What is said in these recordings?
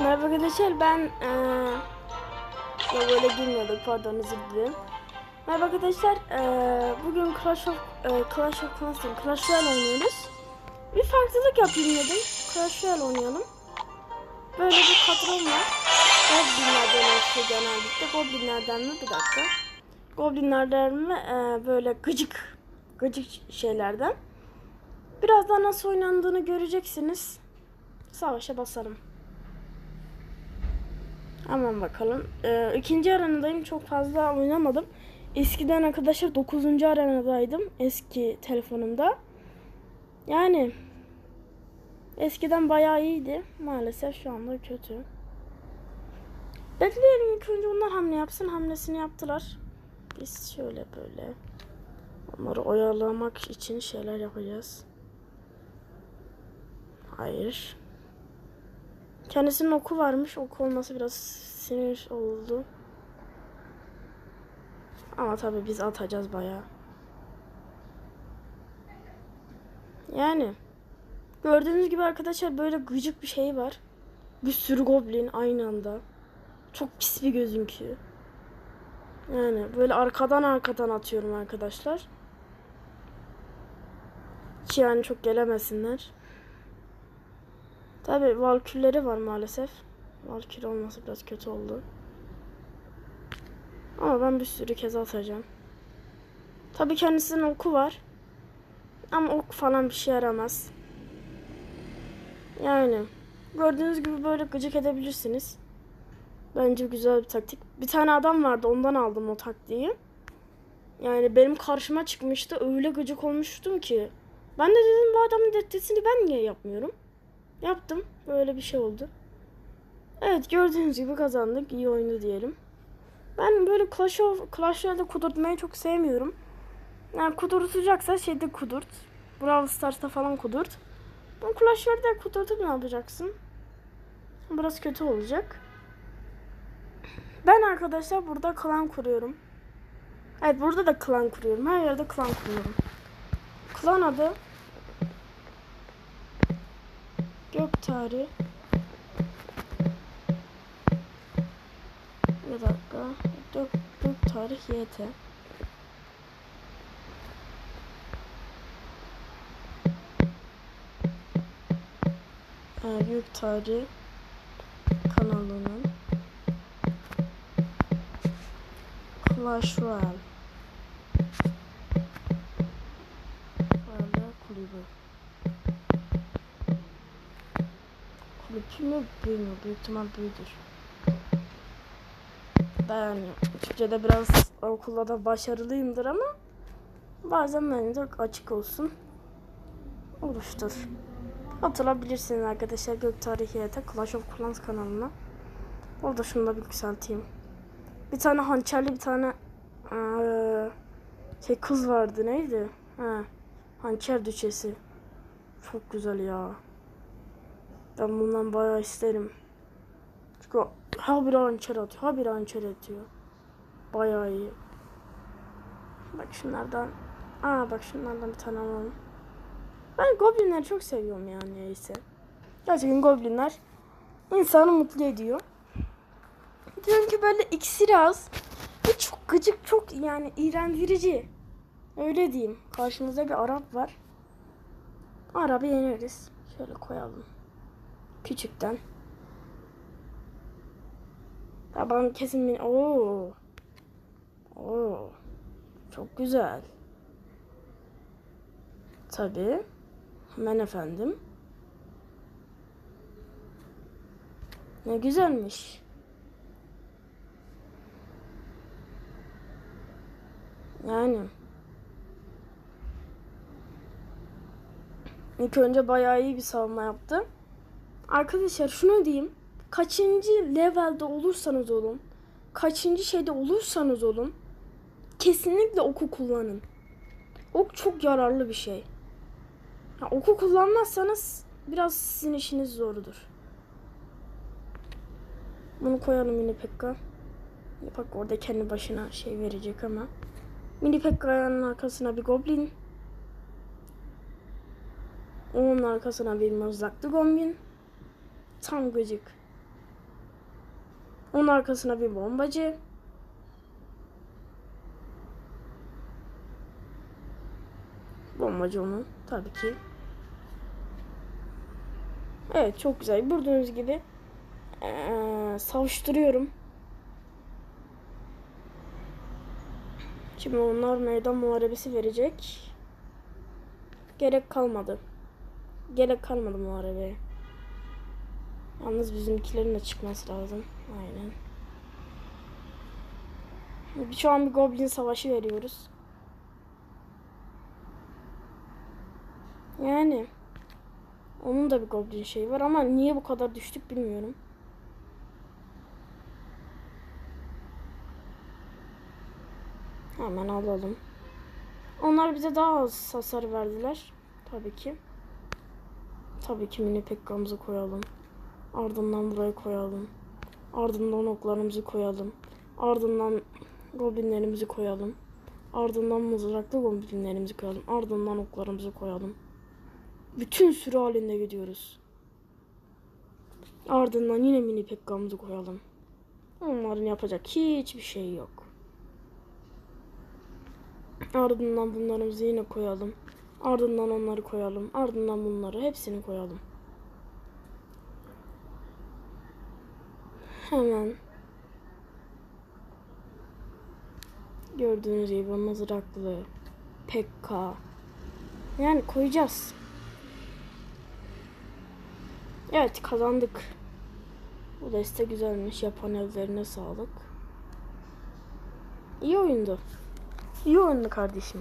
Merhaba arkadaşlar ben eee ya böyle girmiyorduk pardon özür dilerim. Merhaba arkadaşlar eee, bugün Clash of eee, Clash of Clans Clash Royale oynuyoruz. Bir farklılık yapayım dedim. Clash Royale oynayalım. Böyle bir kadrom var. Goblinlerden oluşuyor genellikle. Goblinlerden mi? Bir dakika. Goblinlerden mi? Eee, böyle gıcık gıcık şeylerden. Birazdan nasıl oynandığını göreceksiniz. Savaşa basalım. Hemen bakalım. Ee, ikinci arenadayım. Çok fazla oynamadım. Eskiden arkadaşlar 9. arenadaydım. Eski telefonumda. Yani eskiden bayağı iyiydi. Maalesef şu anda kötü. Bekleyelim ilk önce onlar hamle yapsın. Hamlesini yaptılar. Biz şöyle böyle onları oyalamak için şeyler yapacağız. Hayır. Kendisinin oku varmış. Oku olması biraz sinir oldu. Ama tabii biz atacağız bayağı. Yani gördüğünüz gibi arkadaşlar böyle gıcık bir şey var. Bir sürü goblin aynı anda. Çok pis bir gözünkü. Yani böyle arkadan arkadan atıyorum arkadaşlar. Ki yani çok gelemesinler. Tabi valkülleri var maalesef. Valkür olması biraz kötü oldu. Ama ben bir sürü kez atacağım. Tabi kendisinin oku var. Ama ok falan bir şey yaramaz. Yani gördüğünüz gibi böyle gıcık edebilirsiniz. Bence güzel bir taktik. Bir tane adam vardı ondan aldım o taktiği. Yani benim karşıma çıkmıştı. Öyle gıcık olmuştum ki. Ben de dedim bu adamın dettesini ben niye yapmıyorum? Yaptım. Böyle bir şey oldu. Evet gördüğünüz gibi kazandık. İyi oyundu diyelim. Ben böyle Clash of Clash Royale'de kudurtmayı çok sevmiyorum. Yani kudurtacaksa şeyde kudurt. Brawl Stars'ta falan kudurt. Bu Clash Royale'de kudurtup ne yapacaksın? Biraz kötü olacak. Ben arkadaşlar burada klan kuruyorum. Evet burada da klan kuruyorum. Her yerde klan kuruyorum. Klan adı Gök tarih. Bir dakika. Gök, gök tarih YT. Ee, gök tarih kanalının Clash Royale Mü büyü mü? Büyük ihtimal büyüdür. Ben Türkçe'de biraz okulda da başarılıyımdır ama bazen bence de açık olsun. Oluştur. Atılabilirsiniz arkadaşlar Gök Tarihiye'de Clash of Clans kanalına. Orada şunu da bir yükselteyim. Bir tane hançerli bir tane eee, şey kız vardı neydi? Ha, hançer düşesi. Çok güzel ya. Ben bundan bayağı isterim. Çünkü ha bir hançer atıyor, ha bir hançer atıyor. Bayağı iyi. Bak şunlardan. Aa bak şunlardan bir tane alalım. Ben goblinleri çok seviyorum yani neyse. Gerçekten goblinler insanı mutlu ediyor. Diyorum ki böyle iksiri az. Ve çok gıcık, çok yani iğrendirici. Öyle diyeyim. Karşımızda bir Arap var. Arap'ı yeneriz. Şöyle koyalım. Küçükten. Taban kesin beni... Oo. Oo. Çok güzel. Tabii. Hemen efendim. Ne güzelmiş. Yani. İlk önce bayağı iyi bir savunma yaptı. Arkadaşlar şunu diyeyim. Kaçıncı levelde olursanız olun. Kaçıncı şeyde olursanız olun. Kesinlikle oku kullanın. Ok çok yararlı bir şey. Ya, oku kullanmazsanız biraz sizin işiniz zorudur. Bunu koyalım yine Pekka. Bak orada kendi başına şey verecek ama. Mini Pekka'nın arkasına bir goblin. Onun arkasına bir mızraklı goblin. Tam gıcık. Onun arkasına bir bombacı. Bombacı onu tabii ki. Evet çok güzel. Gördüğünüz gibi eee, savuşturuyorum. Şimdi onlar meydan muharebesi verecek. Gerek kalmadı. Gerek kalmadı muharebeye. Yalnız bizimkilerin de çıkması lazım. Aynen. Şu an bir Goblin savaşı veriyoruz. Yani onun da bir Goblin şeyi var ama niye bu kadar düştük bilmiyorum. Hemen alalım. Onlar bize daha az hasar verdiler. Tabii ki. Tabii ki mini pekkamızı koyalım. Ardından buraya koyalım. Ardından oklarımızı koyalım. Ardından goblinlerimizi koyalım. Ardından mızraklı goblinlerimizi koyalım. Ardından oklarımızı koyalım. Bütün sürü halinde gidiyoruz. Ardından yine mini pekkamızı koyalım. Onların yapacak hiçbir şey yok. Ardından bunlarımızı yine koyalım. Ardından onları koyalım. Ardından bunları hepsini koyalım. Hemen gördüğünüz gibi mızraklı Pekka yani koyacağız. Evet kazandık. Bu deste güzelmiş. Yapan ellerine sağlık. İyi oyundu. İyi oyundu kardeşim.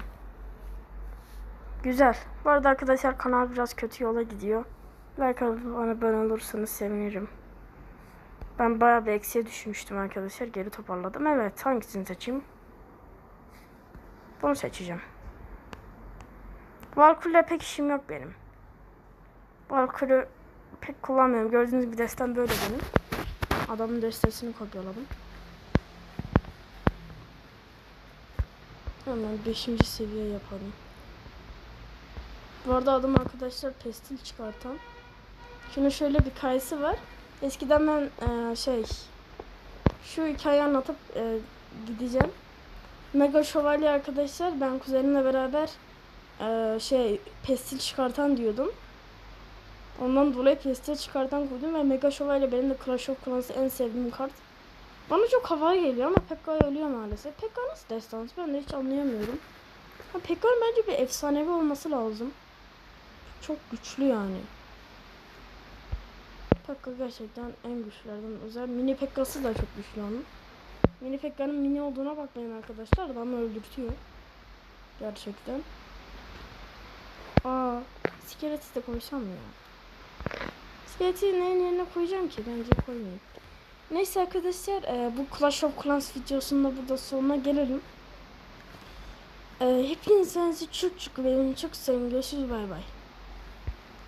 Güzel. Bu arada arkadaşlar kanal biraz kötü yola gidiyor. Like alıp bana abone olursanız sevinirim. Ben bayağı bir eksiye düşmüştüm arkadaşlar. Geri toparladım. Evet hangisini seçeyim? Bunu seçeceğim. Valkyrie'le pek işim yok benim. Valkyrie pek kullanmıyorum. Gördüğünüz gibi destem böyle benim. Adamın destesini kopyaladım. Hemen 5. seviye yapalım. Bu arada adam arkadaşlar pestil çıkartan. Şunun şöyle bir hikayesi var. Eskiden ben eee, şey şu hikayeyi anlatıp eee, gideceğim. Mega Şövalye arkadaşlar ben kuzenimle beraber eee, şey pestil çıkartan diyordum. Ondan dolayı pestil çıkartan koydum ve Mega Şövalye benim de Clash of Clans'ı en sevdiğim kart. Bana çok havalı geliyor ama Pekka ölüyor maalesef. Pekka nasıl destansı ben de hiç anlayamıyorum. Pekka'nın bence bir efsanevi olması lazım. Çok güçlü yani. Pekka gerçekten en güçlülerden özel. Mini Pekka'sı da çok güçlü onun. Mini Pekka'nın mini olduğuna bakmayın arkadaşlar. Adamı öldürtüyor. Gerçekten. Aa, Skeletis de koysam mı ya? Skeleti neyin yerine koyacağım ki? Bence koymayayım. Neyse arkadaşlar e, bu Clash of Clans videosunda burada sonuna gelelim. E, hepinize çok çok beğenin çok sevin. Görüşürüz bay bay.